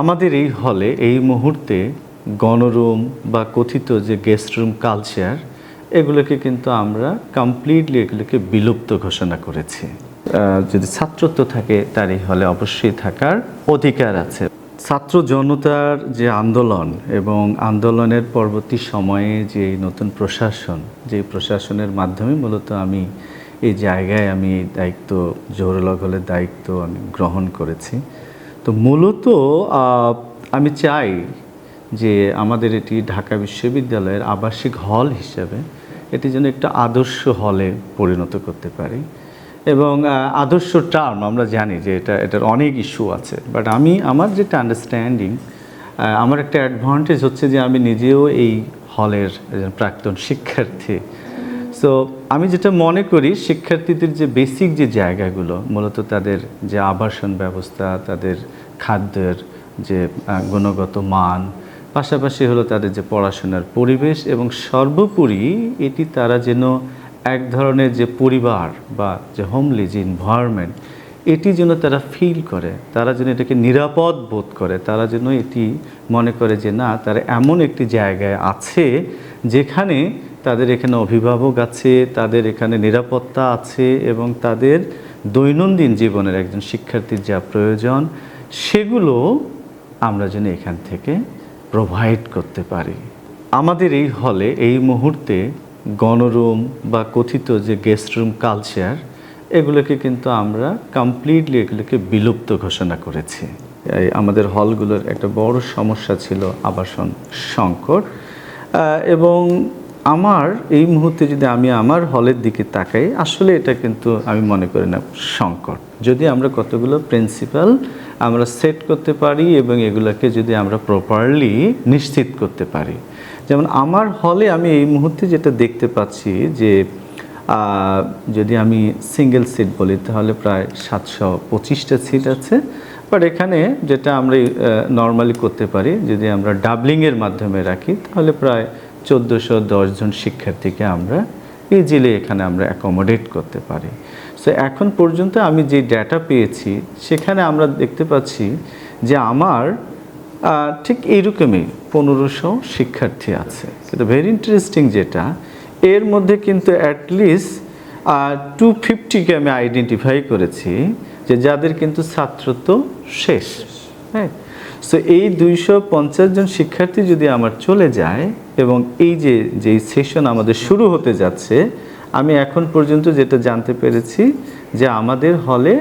আমাদের এই হলে, এই মুহূর্তে গণরুম বা কথিত যে গেস্ট রুম কালচার এগুলোকে কিন্তু আমরা কমপ্লিটলি এগুলোকে বিলুপ্ত ঘোষণা করেছি। যদি ছাত্রত্ব থাকে, তার এই হলে অবশ্যই থাকার অধিকার আছে। ছাত্র জনতার যে আন্দোলন এবং আন্দোলনের পরবর্তী সময়ে যে নতুন প্রশাসন, যে প্রশাসনের মাধ্যমে মূলত আমি এই জায়গায় আমি দায়িত্ব জোহরুল দায়িত্ব আমি গ্রহণ করেছি। তো মূলত আমি চাই যে আমাদের এটি ঢাকা বিশ্ববিদ্যালয়ের আবাসিক হল হিসাবে এটি যেন একটা আদর্শ হলে পরিণত করতে পারি। এবং আদর্শ টার্ম আমরা জানি যে এটা, এটার অনেক ইস্যু আছে। বাট আমি, আমার যেটা আন্ডারস্ট্যান্ডিং আমার একটা অ্যাডভান্টেজ হচ্ছে যে আমি নিজেও এই হলের, প্রাক্তন শিক্ষার্থী। সো আমি যেটা মনে করি, শিক্ষার্থীদের যে বেসিক যে জায়গাগুলো, মূলত তাদের যে আবাসন ব্যবস্থা, তাদের খাদ্যের যে গুণগত মান, পাশাপাশি হলো তাদের যে পড়াশোনার পরিবেশ এবং সর্বোপরি এটি তারা যেন এক ধরনের যে পরিবার বা যে হোমলি যে এনভায়রনমেন্ট এটি যেন তারা ফিল করে, তারা যেন এটাকে নিরাপদ বোধ করে, তারা যেন এটি মনে করে যে, না, তারা এমন একটি জায়গায় আছে যেখানে তাদের এখানে অভিভাবক আছে, তাদের এখানে নিরাপত্তা আছে এবং তাদের দৈনন্দিন জীবনের একজন শিক্ষার্থীর যা প্রয়োজন, সেগুলো আমরা যেন এখান থেকে প্রোভাইড করতে পারি। আমাদের এই হলে এই মুহূর্তে গণরুম বা কথিত যে গেস্ট রুম কালচার এগুলোকে কিন্তু আমরা কমপ্লিটলি এগুলোকে বিলুপ্ত ঘোষণা করেছি। আমাদের হলগুলোর একটা বড় সমস্যা ছিল আবাসন সংকট এবং আমার, এই মুহূর্তে যদি আমি আমার হলের দিকে তাকাই, আসলে এটা কিন্তু আমি মনে করি না, সংকট। যদি আমরা কতগুলো প্রিন্সিপাল আমরা সেট করতে পারি এবং এগুলোকে যদি আমরা প্রপারলি নিশ্চিত করতে পারি। যেমন আমার হলে আমি এই মুহূর্তে যেটা দেখতে পাচ্ছি যে যদি আমি সিঙ্গেল সিট বলি, তাহলে প্রায় সাতশো পঁচিশটা সিট আছে। বাট এখানে যেটা আমরা নর্মালি করতে পারি, যদি আমরা ডাবলিংয়ের মাধ্যমে রাখি, তাহলে প্রায় চোদ্দোশো জন শিক্ষার্থীকে আমরা ইজিলি এখানে আমরা অ্যাকোমোডেট করতে পারি। সো এখন পর্যন্ত আমি যে ডেটা পেয়েছি, সেখানে আমরা দেখতে পাচ্ছি যে আমার ঠিক এইরকমই পনেরোশো শিক্ষার্থী আছে। কিন্তু ভেরি ইন্টারেস্টিং যেটা, এর মধ্যে কিন্তু অ্যাটলিস্ট টু ফিফটিকে আমি আইডেন্টিফাই করেছি, যে যাদের কিন্তু ছাত্রত্ব শেষ। হ্যাঁ? সো এই দুইশো পঞ্চাশ জন শিক্ষার্থী যদি আমার চলে যায় এবং এই যে যেই সেশন আমাদের শুরু হতে যাচ্ছে, আমি এখন পর্যন্ত যেটা জানতে পেরেছি যে আমাদের হলে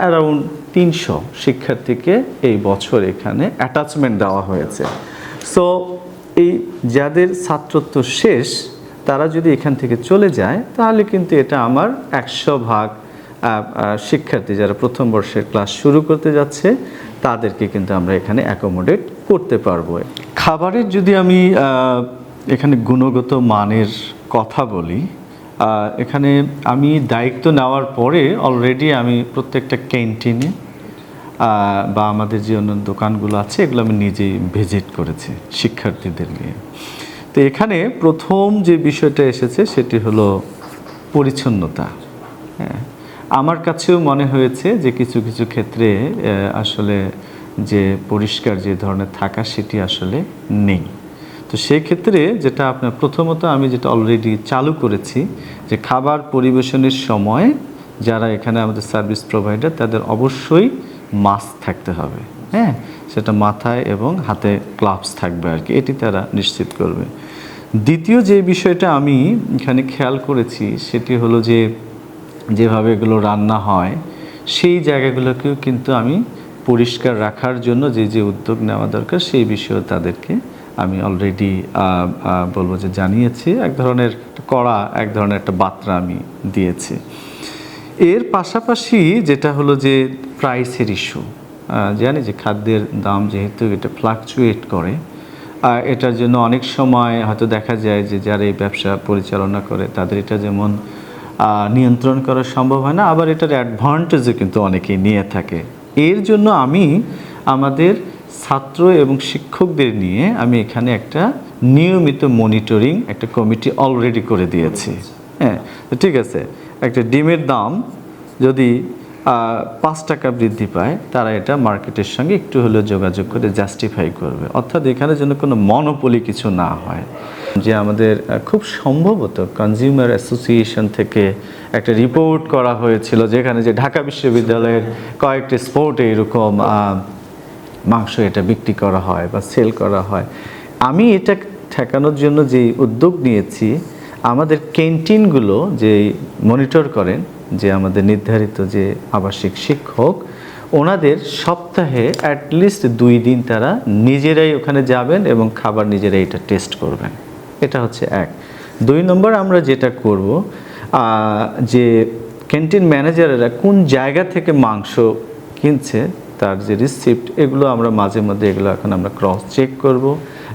অ্যারাউন্ড তিনশো শিক্ষার্থীকে এই বছর এখানে অ্যাটাচমেন্ট দেওয়া হয়েছে। সো এই যাদের ছাত্রত্ব শেষ, তারা যদি এখান থেকে চলে যায়, তাহলে কিন্তু এটা আমার একশো ভাগ শিক্ষার্থী যারা প্রথম বর্ষের ক্লাস শুরু করতে যাচ্ছে তাদেরকে কিন্তু আমরা এখানে অ্যাকোমোডেট করতে পারব। খাবারের যদি আমি এখানে গুণগত মানের কথা বলি এখানে আমি দায়িত্ব নেওয়ার পরে অলরেডি আমি প্রত্যেকটা ক্যান্টিনে বা আমাদের যে অন্য দোকানগুলো আছে, এগুলো আমি নিজেই ভিজিট করেছি শিক্ষার্থীদের নিয়ে। তো এখানে প্রথম যে বিষয়টা এসেছে, সেটি হলো পরিচ্ছন্নতা। হ্যাঁ আমার কাছেও মনে হয়েছে যে কিছু কিছু ক্ষেত্রে আসলে যে পরিষ্কার যে ধরনের থাকা সেটি আসলে নেই। তো সেই ক্ষেত্রে যেটা আপনার প্রথমত আমি যেটা অলরেডি চালু করেছি যে খাবার পরিবেশনের সময় যারা এখানে আমাদের সার্ভিস প্রোভাইডার তাদের অবশ্যই মাস্ক থাকতে হবে। হ্যাঁ? সেটা মাথায় এবং হাতে গ্লাভস থাকবে আর কি। এটি তারা নিশ্চিত করবে। দ্বিতীয় যে বিষয়টা আমি এখানে খেয়াল করেছি, সেটি হলো যে যেভাবে এগুলো রান্না হয়, সেই জায়গাগুলোকেও কিন্তু আমি পরিষ্কার রাখার জন্য যে যে উদ্যোগ নেওয়া দরকার, সেই বিষয়েও তাদেরকে আমি অলরেডি বলব যে জানিয়েছি। এক ধরনের কড়া, এক ধরনের একটা বার্তা আমি দিয়েছি। এর পাশাপাশি যেটা হলো যে প্রাইসের ইস্যু জানি যে খাদ্যের দাম যেহেতু এটা ফ্লাকচুয়েট করে এটার জন্য অনেক সময় হয়তো দেখা যায় যে, যারা এই ব্যবসা পরিচালনা করে, তাদের এটা যেমন নিয়ন্ত্রণ করা সম্ভব হয় না। আবার এটার অ্যাডভান্টেজও কিন্তু অনেকেই নিয়ে থাকে। এর জন্য আমি আমাদের ছাত্র এবং শিক্ষকদের নিয়ে আমি এখানে একটা নিয়মিত মনিটরিং একটা কমিটি অলরেডি করে দিয়েছি। হ্যাঁ ঠিক আছে। একটা ডিমের দাম যদি পাঁচ টাকা বৃদ্ধি পায়, তারা এটা মার্কেটের সঙ্গে একটু হলেও যোগাযোগ করে জাস্টিফাই করবে। অর্থাৎ এখানে যেন কোনো মনোপলি কিছু না হয়। যে আমাদের খুব সম্ভবত কনজিউমার অ্যাসোসিয়েশন থেকে একটা রিপোর্ট করা হয়েছিল যেখানে যে ঢাকা বিশ্ববিদ্যালয়ের কয়েকটি স্পোর্টে এরকম মাংস এটা বিক্রি করা হয় বা সেল করা হয়। আমি এটা ঠেকানোর জন্য যে উদ্যোগ নিয়েছি, আমাদের ক্যান্টিনগুলো যে মনিটর করেন, যে আমাদের নির্ধারিত যে আবাসিক শিক্ষক, ওনাদের সপ্তাহে অ্যাটলিস্ট দুই দিন তারা নিজেরাই ওখানে যাবেন এবং খাবার নিজেরাই এটা টেস্ট করবেন। এটা হচ্ছে এক। দুই নম্বর আমরা যেটা করব যে ক্যান্টিন ম্যানেজারেরা কোন জায়গা থেকে মাংস কিনছে, তার যে রিসিপ্ট এগুলো আমরা মাঝে মধ্যে এগুলো এখন আমরা ক্রস চেক করব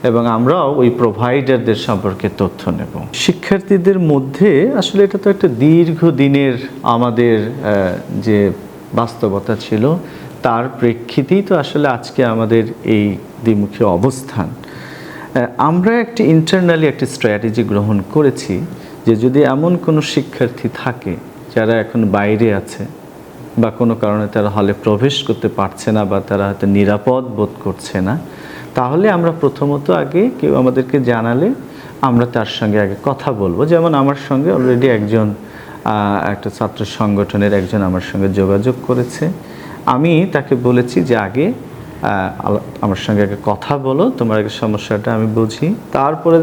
এবং আমরাও ওই প্রোভাইডারদের সম্পর্কে তথ্য নেব। শিক্ষার্থীদের মধ্যে আসলে এটা তো একটা দীর্ঘদিনের আমাদের যে বাস্তবতা ছিল, তার প্রেক্ষিতেই তো আসলে আজকে আমাদের এই দ্বিমুখী অবস্থান। আমরা একটি ইন্টারনালি একটি স্ট্র্যাটেজি গ্রহণ করেছি যে যদি এমন কোনো শিক্ষার্থী থাকে যারা এখন বাইরে আছে বা কোনো কারণে তারা হলে প্রবেশ করতে পারছে না বা তারা হয়তো নিরাপদ বোধ করছে না, তাহলে আমরা প্রথমত আগে কেউ আমাদেরকে জানালে আমরা তার সঙ্গে আগে কথা বলব। যেমন আমার সঙ্গে অলরেডি একজন একটা ছাত্র সংগঠনের একজন আমার সঙ্গে যোগাযোগ করেছে। আমি তাকে বলেছি যে আগে আমার সঙ্গে আগে কথা বলো, তোমার আগে সমস্যাটা আমি বুঝি। তারপরে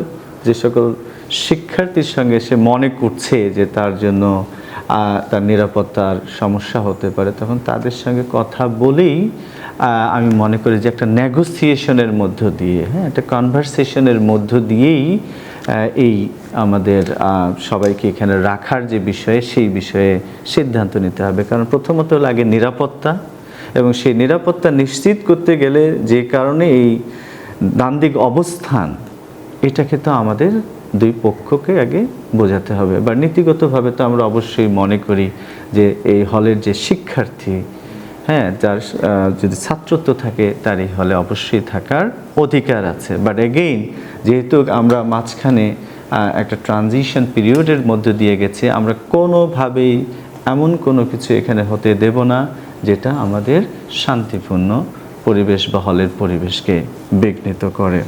যে সকল শিক্ষার্থীর সঙ্গে সে মনে করছে যে তার জন্য তার নিরাপত্তার সমস্যা হতে পারে, তখন তাদের সঙ্গে কথা বলেই আমি মনে করি যে একটা নেগোসিয়েশনের মধ্য দিয়ে হ্যাঁ একটা কনভারসেশনের মধ্য দিয়েই এই আমাদের সবাইকে এখানে রাখার যে বিষয়ে, সেই বিষয়ে সিদ্ধান্ত নিতে হবে। কারণ প্রথমত লাগে নিরাপত্তা এবং সেই নিরাপত্তা নিশ্চিত করতে গেলে যে কারণে এই দান্দিক অবস্থান, এটাকে তো আমাদের দুই পক্ষকে আগে বোঝাতে হবে। বা নীতিগতভাবে তো আমরা অবশ্যই মনে করি যে এই হলের যে শিক্ষার্থী হ্যাঁ যার যদি ছাত্রত্ব থাকে, তার এই হলে অবশ্যই থাকার অধিকার আছে। বাট এগেইন যেহেতু আমরা মাঝখানে একটা ট্রানজিশন পিরিয়ডের মধ্যে দিয়ে গেছি, আমরা কোনোভাবেই এমন কোনো কিছু এখানে হতে দেব না। যেটা আমাদের শান্তিপূর্ণ পরিবেশ বা হলের পরিবেশকে বিঘ্নিত করে।